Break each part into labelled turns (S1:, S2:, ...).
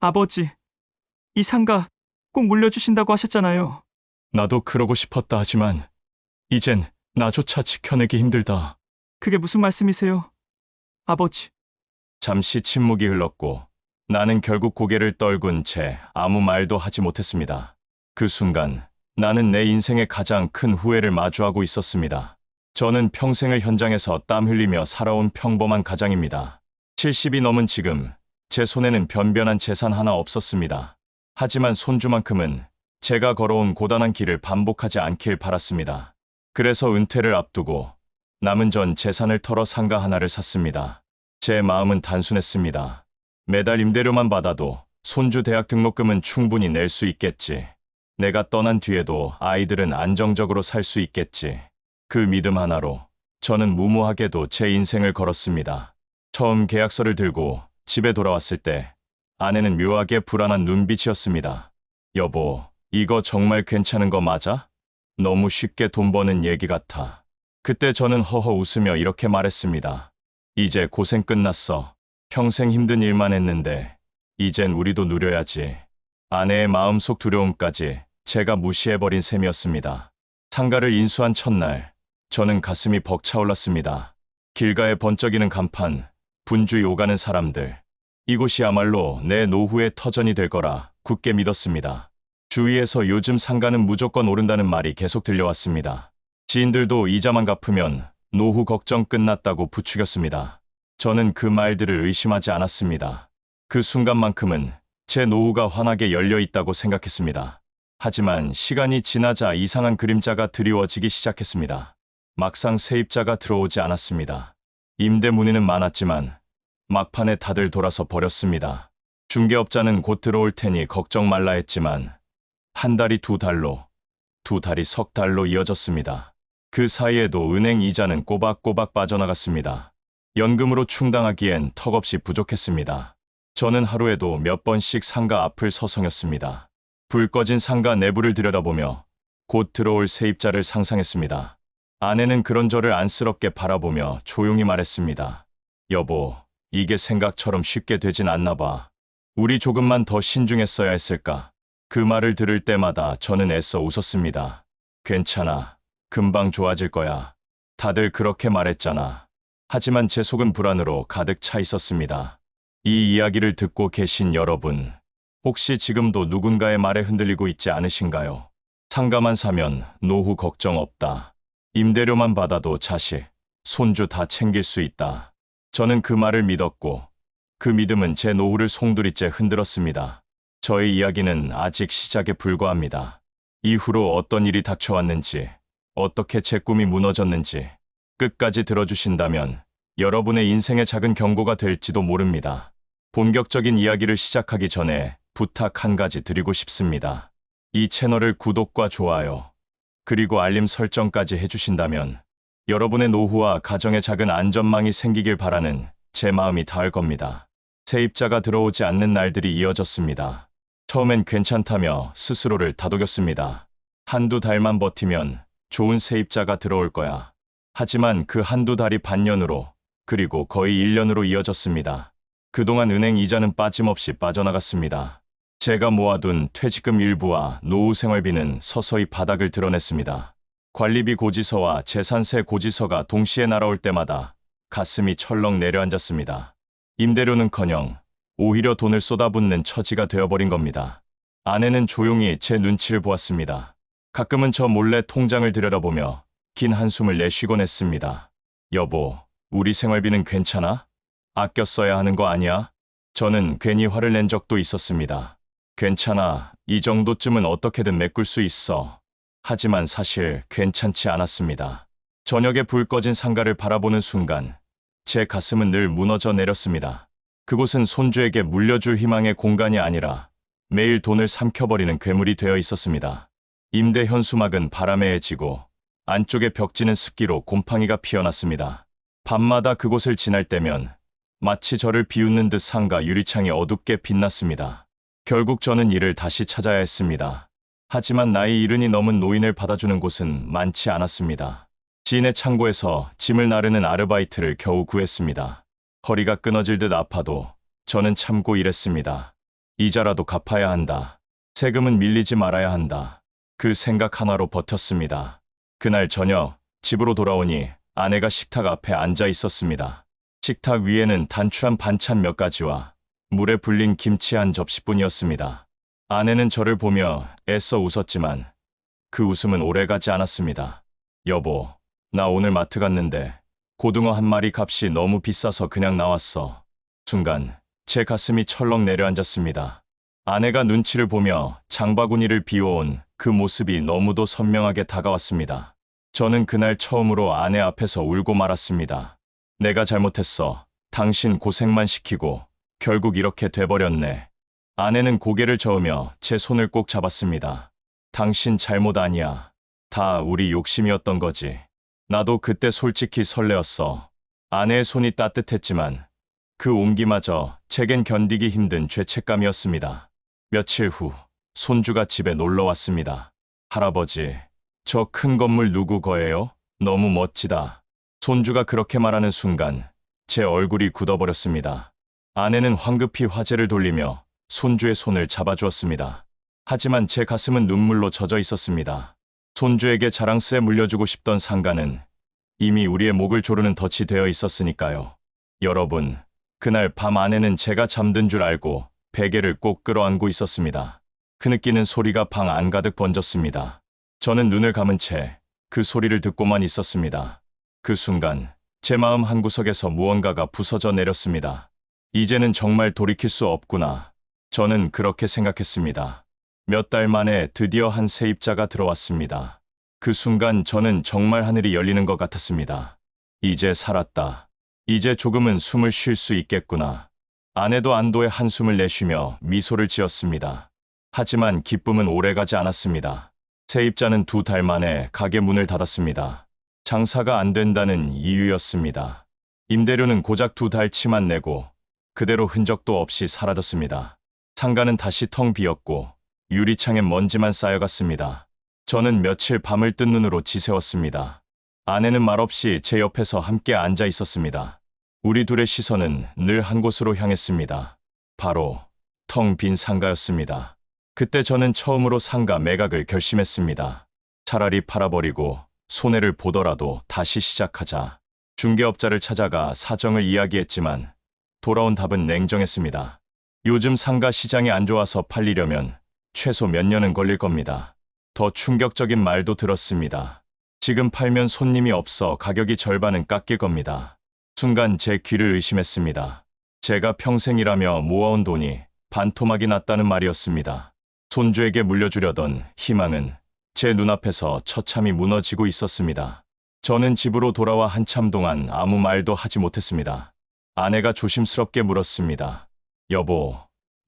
S1: 아버지, 이 상가 꼭 물려주신다고 하셨잖아요.
S2: 나도 그러고 싶었다 하지만 이젠 나조차 지켜내기 힘들다.
S1: 그게 무슨 말씀이세요? 아버지,
S2: 잠시 침묵이 흘렀고 나는 결국 고개를 떨군 채 아무 말도 하지 못했습니다. 그 순간 나는 내 인생의 가장 큰 후회를 마주하고 있었습니다. 저는 평생을 현장에서 땀 흘리며 살아온 평범한 가장입니다. 70이 넘은 지금 제 손에는 변변한 재산 하나 없었습니다. 하지만 손주만큼은 제가 걸어온 고단한 길을 반복하지 않길 바랐습니다. 그래서 은퇴를 앞두고 남은 전 재산을 털어 상가 하나를 샀습니다. 제 마음은 단순했습니다. 매달 임대료만 받아도 손주 대학 등록금은 충분히 낼 수 있겠지. 내가 떠난 뒤에도 아이들은 안정적으로 살 수 있겠지. 그 믿음 하나로 저는 무모하게도 제 인생을 걸었습니다. 처음 계약서를 들고 집에 돌아왔을 때 아내는 묘하게 불안한 눈빛이었습니다. 여보, 이거 정말 괜찮은 거 맞아? 너무 쉽게 돈 버는 얘기 같아. 그때 저는 허허 웃으며 이렇게 말했습니다. 이제 고생 끝났어. 평생 힘든 일만 했는데, 이젠 우리도 누려야지. 아내의 마음속 두려움까지 제가 무시해버린 셈이었습니다. 상가를 인수한 첫날, 저는 가슴이 벅차올랐습니다. 길가에 번쩍이는 간판, 분주히 오가는 사람들. 이곳이야말로 내 노후의 터전이 될 거라 굳게 믿었습니다. 주위에서 요즘 상가는 무조건 오른다는 말이 계속 들려왔습니다. 지인들도 이자만 갚으면 노후 걱정 끝났다고 부추겼습니다. 저는 그 말들을 의심하지 않았습니다. 그 순간만큼은 제 노후가 환하게 열려 있다고 생각했습니다. 하지만 시간이 지나자 이상한 그림자가 드리워지기 시작했습니다. 막상 세입자가 들어오지 않았습니다. 임대 문의는 많았지만 막판에 다들 돌아서 버렸습니다. 중개업자는 곧 들어올 테니 걱정 말라 했지만 한 달이 두 달로, 두 달이 석 달로 이어졌습니다. 그 사이에도 은행 이자는 꼬박꼬박 빠져나갔습니다. 연금으로 충당하기엔 턱없이 부족했습니다. 저는 하루에도 몇 번씩 상가 앞을 서성였습니다. 불 꺼진 상가 내부를 들여다보며 곧 들어올 세입자를 상상했습니다. 아내는 그런 저를 안쓰럽게 바라보며 조용히 말했습니다. 여보, 이게 생각처럼 쉽게 되진 않나 봐. 우리 조금만 더 신중했어야 했을까? 그 말을 들을 때마다 저는 애써 웃었습니다. 괜찮아. 금방 좋아질 거야. 다들 그렇게 말했잖아. 하지만 제 속은 불안으로 가득 차 있었습니다. 이 이야기를 듣고 계신 여러분, 혹시 지금도 누군가의 말에 흔들리고 있지 않으신가요? 상가만 사면 노후 걱정 없다. 임대료만 받아도 자식, 손주 다 챙길 수 있다. 저는 그 말을 믿었고, 그 믿음은 제 노후를 송두리째 흔들었습니다. 저의 이야기는 아직 시작에 불과합니다. 이후로 어떤 일이 닥쳐왔는지, 어떻게 제 꿈이 무너졌는지, 끝까지 들어주신다면 여러분의 인생의 작은 경고가 될지도 모릅니다. 본격적인 이야기를 시작하기 전에 부탁 한 가지 드리고 싶습니다. 이 채널을 구독과 좋아요, 그리고 알림 설정까지 해주신다면 여러분의 노후와 가정의 작은 안전망이 생기길 바라는 제 마음이 닿을 겁니다. 세입자가 들어오지 않는 날들이 이어졌습니다. 처음엔 괜찮다며 스스로를 다독였습니다. 한두 달만 버티면 좋은 세입자가 들어올 거야. 하지만 그 한두 달이 반년으로 그리고 거의 1년으로 이어졌습니다. 그동안 은행 이자는 빠짐없이 빠져나갔습니다. 제가 모아둔 퇴직금 일부와 노후 생활비는 서서히 바닥을 드러냈습니다. 관리비 고지서와 재산세 고지서가 동시에 날아올 때마다 가슴이 철렁 내려앉았습니다. 임대료는커녕 오히려 돈을 쏟아붓는 처지가 되어버린 겁니다. 아내는 조용히 제 눈치를 보았습니다. 가끔은 저 몰래 통장을 들여다보며 긴 한숨을 내쉬곤 했습니다. 여보, 우리 생활비는 괜찮아? 아껴 써야 하는 거 아니야? 저는 괜히 화를 낸 적도 있었습니다. 괜찮아. 이 정도쯤은 어떻게든 메꿀 수 있어. 하지만 사실 괜찮지 않았습니다. 저녁에 불 꺼진 상가를 바라보는 순간 제 가슴은 늘 무너져 내렸습니다. 그곳은 손주에게 물려줄 희망의 공간이 아니라 매일 돈을 삼켜버리는 괴물이 되어 있었습니다. 임대 현수막은 바람에 해지고 안쪽에 벽지는 습기로 곰팡이가 피어났습니다. 밤마다 그곳을 지날 때면 마치 저를 비웃는 듯 상가 유리창이 어둡게 빛났습니다. 결국 저는 이를 다시 찾아야 했습니다. 하지만 나이 이른이 넘은 노인을 받아주는 곳은 많지 않았습니다. 지인의 창고에서 짐을 나르는 아르바이트를 겨우 구했습니다. 허리가 끊어질 듯 아파도 저는 참고 일했습니다. 이자라도 갚아야 한다. 세금은 밀리지 말아야 한다. 그 생각 하나로 버텼습니다. 그날 저녁 집으로 돌아오니 아내가 식탁 앞에 앉아 있었습니다. 식탁 위에는 단추한 반찬 몇 가지와 물에 불린 김치 한 접시뿐이었습니다. 아내는 저를 보며 애써 웃었지만 그 웃음은 오래가지 않았습니다. 여보, 나 오늘 마트 갔는데 고등어 한 마리 값이 너무 비싸서 그냥 나왔어. 순간 제 가슴이 철렁 내려앉았습니다. 아내가 눈치를 보며 장바구니를 비워온 그 모습이 너무도 선명하게 다가왔습니다. 저는 그날 처음으로 아내 앞에서 울고 말았습니다. 내가 잘못했어. 당신 고생만 시키고 결국 이렇게 돼버렸네. 아내는 고개를 저으며 제 손을 꼭 잡았습니다. 당신 잘못 아니야. 다 우리 욕심이었던 거지. 나도 그때 솔직히 설레었어. 아내의 손이 따뜻했지만 그 온기마저 제겐 견디기 힘든 죄책감이었습니다. 며칠 후 손주가 집에 놀러 왔습니다. 할아버지, 저 큰 건물 누구 거예요? 너무 멋지다. 손주가 그렇게 말하는 순간 제 얼굴이 굳어버렸습니다. 아내는 황급히 화제를 돌리며 손주의 손을 잡아주었습니다. 하지만 제 가슴은 눈물로 젖어 있었습니다. 손주에게 자랑스레 물려주고 싶던 상가는 이미 우리의 목을 조르는 덫이 되어 있었으니까요. 여러분, 그날 밤 아내는 제가 잠든 줄 알고 베개를 꼭 끌어안고 있었습니다. 그느끼는 소리가 방 안 가득 번졌습니다. 저는 눈을 감은 채 그 소리를 듣고만 있었습니다. 그 순간 제 마음 한구석에서 무언가가 부서져 내렸습니다. 이제는 정말 돌이킬 수 없구나. 저는 그렇게 생각했습니다. 몇 달 만에 드디어 한 세입자가 들어왔습니다. 그 순간 저는 정말 하늘이 열리는 것 같았습니다. 이제 살았다. 이제 조금은 숨을 쉴 수 있겠구나. 아내도 안도의 한숨을 내쉬며 미소를 지었습니다. 하지만 기쁨은 오래가지 않았습니다. 세입자는 두 달 만에 가게 문을 닫았습니다. 장사가 안 된다는 이유였습니다. 임대료는 고작 두 달치만 내고 그대로 흔적도 없이 사라졌습니다. 상가는 다시 텅 비었고 유리창엔 먼지만 쌓여갔습니다. 저는 며칠 밤을 뜬 눈으로 지새웠습니다. 아내는 말없이 제 옆에서 함께 앉아 있었습니다. 우리 둘의 시선은 늘 한 곳으로 향했습니다. 바로 텅 빈 상가였습니다. 그때 저는 처음으로 상가 매각을 결심했습니다. 차라리 팔아버리고 손해를 보더라도 다시 시작하자. 중개업자를 찾아가 사정을 이야기했지만 돌아온 답은 냉정했습니다. 요즘 상가 시장이 안 좋아서 팔리려면 최소 몇 년은 걸릴 겁니다. 더 충격적인 말도 들었습니다. 지금 팔면 손님이 없어 가격이 절반은 깎일 겁니다. 순간 제 귀를 의심했습니다. 제가 평생이라며 모아온 돈이 반토막이 났다는 말이었습니다. 손주에게 물려주려던 희망은 제 눈앞에서 처참히 무너지고 있었습니다. 저는 집으로 돌아와 한참 동안 아무 말도 하지 못했습니다. 아내가 조심스럽게 물었습니다. 여보,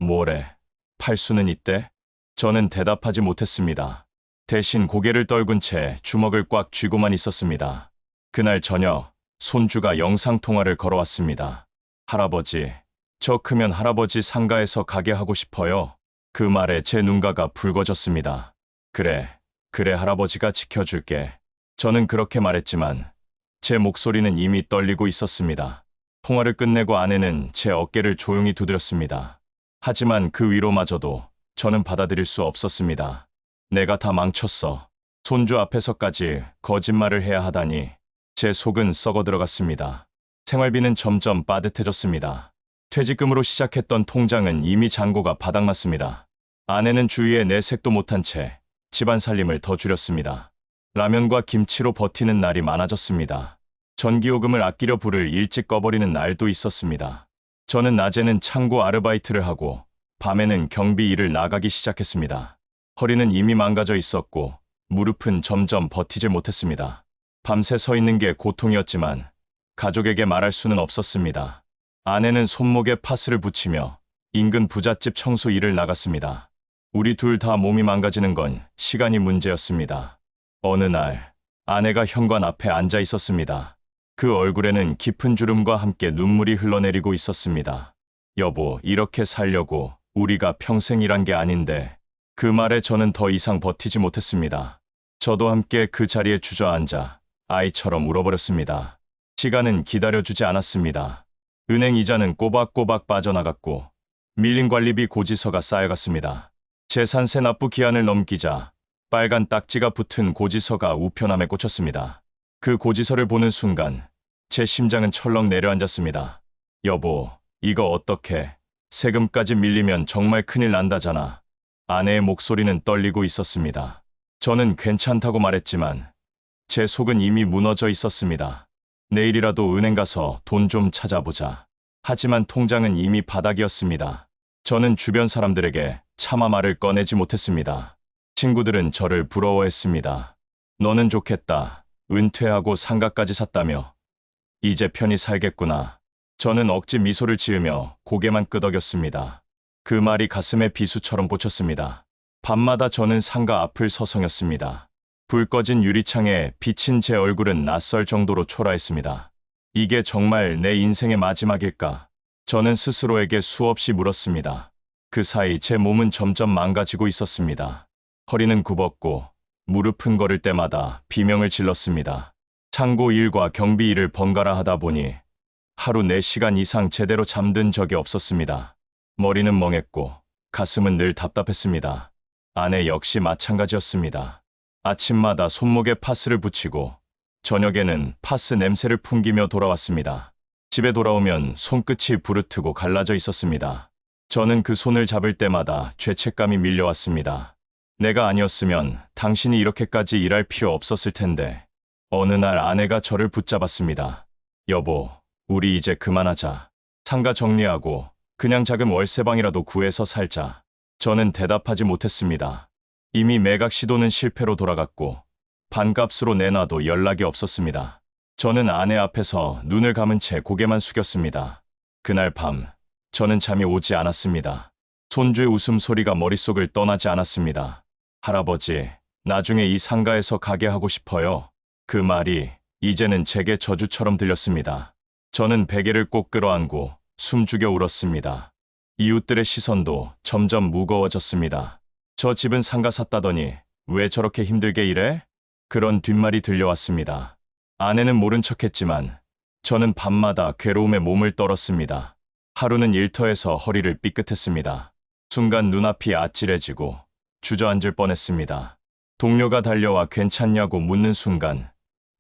S2: 뭐래? 팔 수는 있대? 저는 대답하지 못했습니다. 대신 고개를 떨군 채 주먹을 꽉 쥐고만 있었습니다. 그날 저녁, 손주가 영상통화를 걸어왔습니다. 할아버지, 저 크면 할아버지 상가에서 가게 하고 싶어요. 그 말에 제 눈가가 붉어졌습니다. 그래, 그래 할아버지가 지켜줄게. 저는 그렇게 말했지만 제 목소리는 이미 떨리고 있었습니다. 통화를 끝내고 아내는 제 어깨를 조용히 두드렸습니다. 하지만 그 위로마저도 저는 받아들일 수 없었습니다. 내가 다 망쳤어. 손주 앞에서까지 거짓말을 해야 하다니 제 속은 썩어 들어갔습니다. 생활비는 점점 빠듯해졌습니다. 퇴직금으로 시작했던 통장은 이미 잔고가 바닥났습니다. 아내는 주위에 내색도 못한 채 집안 살림을 더 줄였습니다. 라면과 김치로 버티는 날이 많아졌습니다. 전기요금을 아끼려 불을 일찍 꺼버리는 날도 있었습니다. 저는 낮에는 창고 아르바이트를 하고 밤에는 경비 일을 나가기 시작했습니다. 허리는 이미 망가져 있었고 무릎은 점점 버티질 못했습니다. 밤새 서 있는 게 고통이었지만 가족에게 말할 수는 없었습니다. 아내는 손목에 파스를 붙이며 인근 부잣집 청소 일을 나갔습니다. 우리 둘 다 몸이 망가지는 건 시간이 문제였습니다. 어느 날 아내가 현관 앞에 앉아 있었습니다. 그 얼굴에는 깊은 주름과 함께 눈물이 흘러내리고 있었습니다. 여보, 이렇게 살려고 우리가 평생 일한 게 아닌데 그 말에 저는 더 이상 버티지 못했습니다. 저도 함께 그 자리에 주저앉아 아이처럼 울어버렸습니다. 시간은 기다려주지 않았습니다. 은행 이자는 꼬박꼬박 빠져나갔고 밀린 관리비 고지서가 쌓여갔습니다. 재산세 납부 기한을 넘기자 빨간 딱지가 붙은 고지서가 우편함에 꽂혔습니다. 그 고지서를 보는 순간 제 심장은 철렁 내려앉았습니다. 여보, 이거 어떡해. 세금까지 밀리면 정말 큰일 난다잖아. 아내의 목소리는 떨리고 있었습니다. 저는 괜찮다고 말했지만 제 속은 이미 무너져 있었습니다. 내일이라도 은행 가서 돈 좀 찾아보자. 하지만 통장은 이미 바닥이었습니다. 저는 주변 사람들에게 차마 말을 꺼내지 못했습니다. 친구들은 저를 부러워했습니다. 너는 좋겠다. 은퇴하고 상가까지 샀다며. 이제 편히 살겠구나. 저는 억지 미소를 지으며 고개만 끄덕였습니다. 그 말이 가슴에 비수처럼 꽂혔습니다. 밤마다 저는 상가 앞을 서성였습니다. 불 꺼진 유리창에 비친 제 얼굴은 낯설 정도로 초라했습니다. 이게 정말 내 인생의 마지막일까? 저는 스스로에게 수없이 물었습니다. 그 사이 제 몸은 점점 망가지고 있었습니다. 허리는 굽었고 무릎은 걸을 때마다 비명을 질렀습니다. 창고 일과 경비 일을 번갈아 하다 보니 하루 4시간 이상 제대로 잠든 적이 없었습니다. 머리는 멍했고 가슴은 늘 답답했습니다. 아내 역시 마찬가지였습니다. 아침마다 손목에 파스를 붙이고 저녁에는 파스 냄새를 풍기며 돌아왔습니다. 집에 돌아오면 손끝이 부르트고 갈라져 있었습니다. 저는 그 손을 잡을 때마다 죄책감이 밀려왔습니다. 내가 아니었으면 당신이 이렇게까지 일할 필요 없었을 텐데. 어느 날 아내가 저를 붙잡았습니다. 여보, 우리 이제 그만하자. 상가 정리하고 그냥 작은 월세방이라도 구해서 살자. 저는 대답하지 못했습니다. 이미 매각 시도는 실패로 돌아갔고 반값으로 내놔도 연락이 없었습니다. 저는 아내 앞에서 눈을 감은 채 고개만 숙였습니다. 그날 밤 저는 잠이 오지 않았습니다. 손주의 웃음소리가 머릿속을 떠나지 않았습니다. 할아버지, 나중에 이 상가에서 가게 하고 싶어요. 그 말이 이제는 제게 저주처럼 들렸습니다. 저는 베개를 꼭 끌어안고 숨죽여 울었습니다. 이웃들의 시선도 점점 무거워졌습니다. 저 집은 상가 샀다더니 왜 저렇게 힘들게 일해? 그런 뒷말이 들려왔습니다. 아내는 모른 척했지만 저는 밤마다 괴로움에 몸을 떨었습니다. 하루는 일터에서 허리를 삐끗했습니다. 순간 눈앞이 아찔해지고 주저앉을 뻔했습니다. 동료가 달려와 괜찮냐고 묻는 순간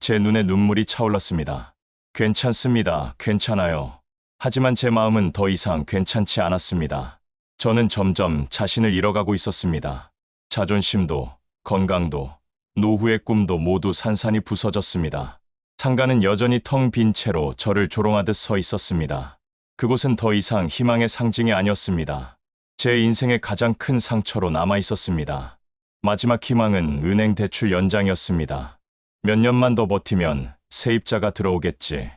S2: 제 눈에 눈물이 차올랐습니다. 괜찮습니다. 괜찮아요. 하지만 제 마음은 더 이상 괜찮지 않았습니다. 저는 점점 자신을 잃어가고 있었습니다. 자존심도, 건강도, 노후의 꿈도 모두 산산이 부서졌습니다. 상가는 여전히 텅 빈 채로 저를 조롱하듯 서 있었습니다. 그곳은 더 이상 희망의 상징이 아니었습니다. 제 인생의 가장 큰 상처로 남아 있었습니다. 마지막 희망은 은행 대출 연장이었습니다. 몇 년만 더 버티면 세입자가 들어오겠지.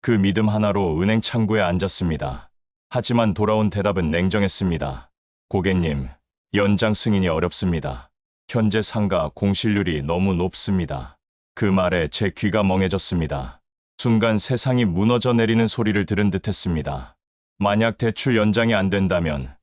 S2: 그 믿음 하나로 은행 창구에 앉았습니다. 하지만 돌아온 대답은 냉정했습니다. 고객님, 연장 승인이 어렵습니다. 현재 상가 공실률이 너무 높습니다. 그 말에 제 귀가 멍해졌습니다. 순간 세상이 무너져 내리는 소리를 들은 듯 했습니다. 만약 대출 연장이 안 된다면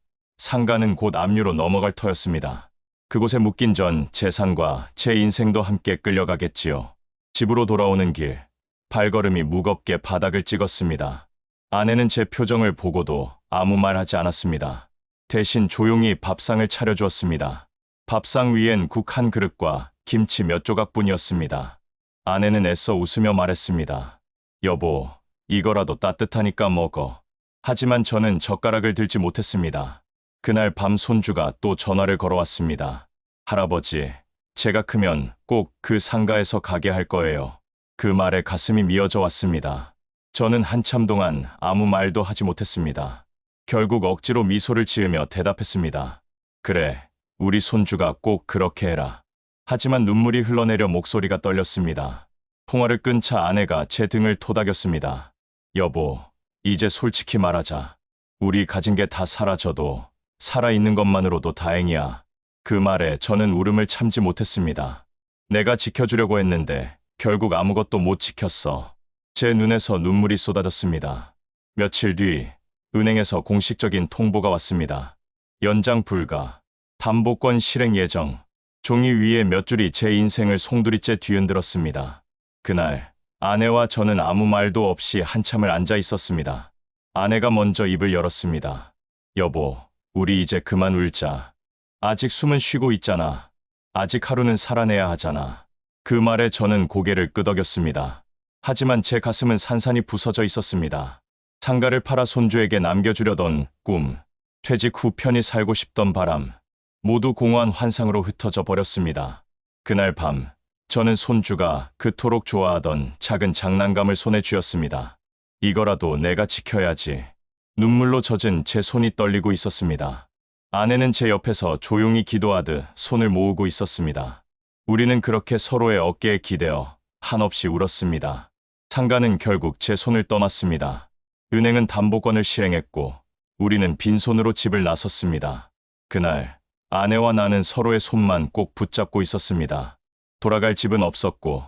S2: 상가는 곧 압류로 넘어갈 터였습니다. 그곳에 묶인 전 재산과 제 인생도 함께 끌려가겠지요. 집으로 돌아오는 길, 발걸음이 무겁게 바닥을 찍었습니다. 아내는 제 표정을 보고도 아무 말 하지 않았습니다. 대신 조용히 밥상을 차려주었습니다. 밥상 위엔 국 한 그릇과 김치 몇 조각뿐이었습니다. 아내는 애써 웃으며 말했습니다. 여보, 이거라도 따뜻하니까 먹어. 하지만 저는 젓가락을 들지 못했습니다. 그날 밤 손주가 또 전화를 걸어왔습니다. 할아버지, 제가 크면 꼭 그 상가에서 가게 할 거예요. 그 말에 가슴이 미어져 왔습니다. 저는 한참 동안 아무 말도 하지 못했습니다. 결국 억지로 미소를 지으며 대답했습니다. 그래, 우리 손주가 꼭 그렇게 해라. 하지만 눈물이 흘러내려 목소리가 떨렸습니다. 통화를 끈 차 아내가 제 등을 토닥였습니다. 여보, 이제 솔직히 말하자. 우리 가진 게 다 사라져도 살아있는 것만으로도 다행이야. 그 말에 저는 울음을 참지 못했습니다. 내가 지켜주려고 했는데 결국 아무것도 못 지켰어. 제 눈에서 눈물이 쏟아졌습니다. 며칠 뒤 은행에서 공식적인 통보가 왔습니다. 연장 불가, 담보권 실행 예정, 종이 위에 몇 줄이 제 인생을 송두리째 뒤흔들었습니다. 그날 아내와 저는 아무 말도 없이 한참을 앉아 있었습니다. 아내가 먼저 입을 열었습니다. 여보, 우리 이제 그만 울자. 아직 숨은 쉬고 있잖아. 아직 하루는 살아내야 하잖아. 그 말에 저는 고개를 끄덕였습니다. 하지만 제 가슴은 산산이 부서져 있었습니다. 상가를 팔아 손주에게 남겨주려던 꿈, 퇴직 후 편히 살고 싶던 바람, 모두 공허한 환상으로 흩어져 버렸습니다. 그날 밤, 저는 손주가 그토록 좋아하던 작은 장난감을 손에 쥐었습니다. 이거라도 내가 지켜야지. 눈물로 젖은 제 손이 떨리고 있었습니다. 아내는 제 옆에서 조용히 기도하듯 손을 모으고 있었습니다. 우리는 그렇게 서로의 어깨에 기대어 한없이 울었습니다. 상가는 결국 제 손을 떠났습니다. 은행은 담보권을 실행했고 우리는 빈손으로 집을 나섰습니다. 그날 아내와 나는 서로의 손만 꼭 붙잡고 있었습니다. 돌아갈 집은 없었고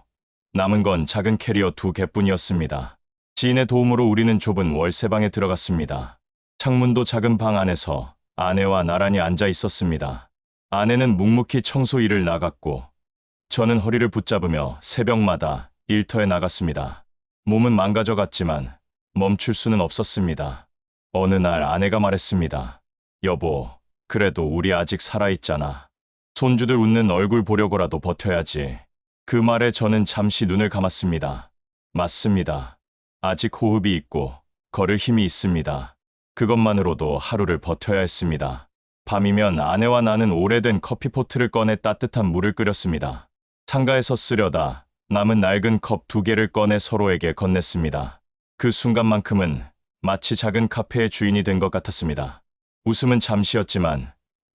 S2: 남은 건 작은 캐리어 두 개뿐이었습니다. 지인의 도움으로 우리는 좁은 월세방에 들어갔습니다. 창문도 작은 방 안에서 아내와 나란히 앉아 있었습니다. 아내는 묵묵히 청소 일을 나갔고 저는 허리를 붙잡으며 새벽마다 일터에 나갔습니다. 몸은 망가져 갔지만 멈출 수는 없었습니다. 어느 날 아내가 말했습니다. 여보, 그래도 우리 아직 살아있잖아. 손주들 웃는 얼굴 보려고라도 버텨야지. 그 말에 저는 잠시 눈을 감았습니다. 맞습니다. 아직 호흡이 있고 걸을 힘이 있습니다. 그것만으로도 하루를 버텨야 했습니다. 밤이면 아내와 나는 오래된 커피포트를 꺼내 따뜻한 물을 끓였습니다. 상가에서 쓰려다 남은 낡은 컵 두 개를 꺼내 서로에게 건넸습니다. 그 순간만큼은 마치 작은 카페의 주인이 된 것 같았습니다. 웃음은 잠시였지만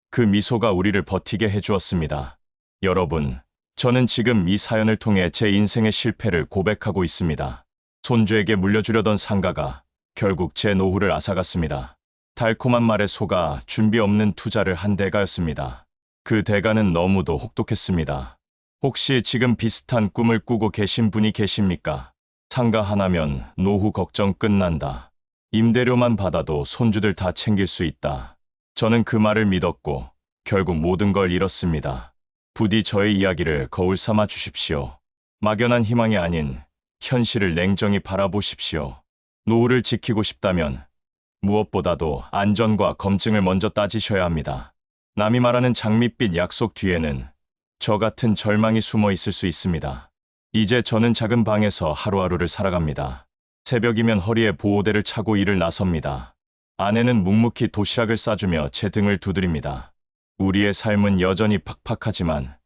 S2: 그 미소가 우리를 버티게 해주었습니다. 여러분, 저는 지금 이 사연을 통해 제 인생의 실패를 고백하고 있습니다. 손주에게 물려주려던 상가가 결국 제 노후를 앗아갔습니다. 달콤한 말에 속아 준비 없는 투자를 한 대가였습니다. 그 대가는 너무도 혹독했습니다. 혹시 지금 비슷한 꿈을 꾸고 계신 분이 계십니까? 상가 하나면 노후 걱정 끝난다. 임대료만 받아도 손주들 다 챙길 수 있다. 저는 그 말을 믿었고 결국 모든 걸 잃었습니다. 부디 저의 이야기를 거울 삼아 주십시오. 막연한 희망이 아닌 현실을 냉정히 바라보십시오. 노후를 지키고 싶다면 무엇보다도 안전과 검증을 먼저 따지셔야 합니다. 남이 말하는 장밋빛 약속 뒤에는 저 같은 절망이 숨어 있을 수 있습니다. 이제 저는 작은 방에서 하루하루를 살아갑니다. 새벽이면 허리에 보호대를 차고 일을 나섭니다. 아내는 묵묵히 도시락을 싸주며 제 등을 두드립니다. 우리의 삶은 여전히 팍팍하지만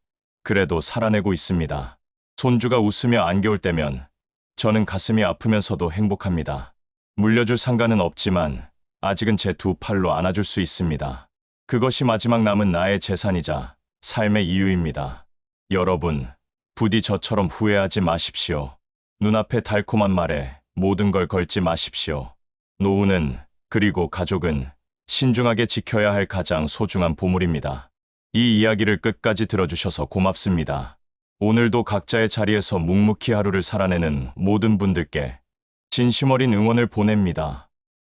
S2: 그래도 살아내고 있습니다. 손주가 웃으며 안겨올 때면 저는 가슴이 아프면서도 행복합니다. 물려줄 상가는 없지만 아직은 제 두 팔로 안아줄 수 있습니다. 그것이 마지막 남은 나의 재산이자 삶의 이유입니다. 여러분, 부디 저처럼 후회하지 마십시오. 눈앞의 달콤한 말에 모든 걸 걸지 마십시오. 노후는 그리고 가족은 신중하게 지켜야 할 가장 소중한 보물입니다. 이 이야기를 끝까지 들어주셔서 고맙습니다. 오늘도 각자의 자리에서 묵묵히 하루를 살아내는 모든 분들께 진심 어린 응원을 보냅니다.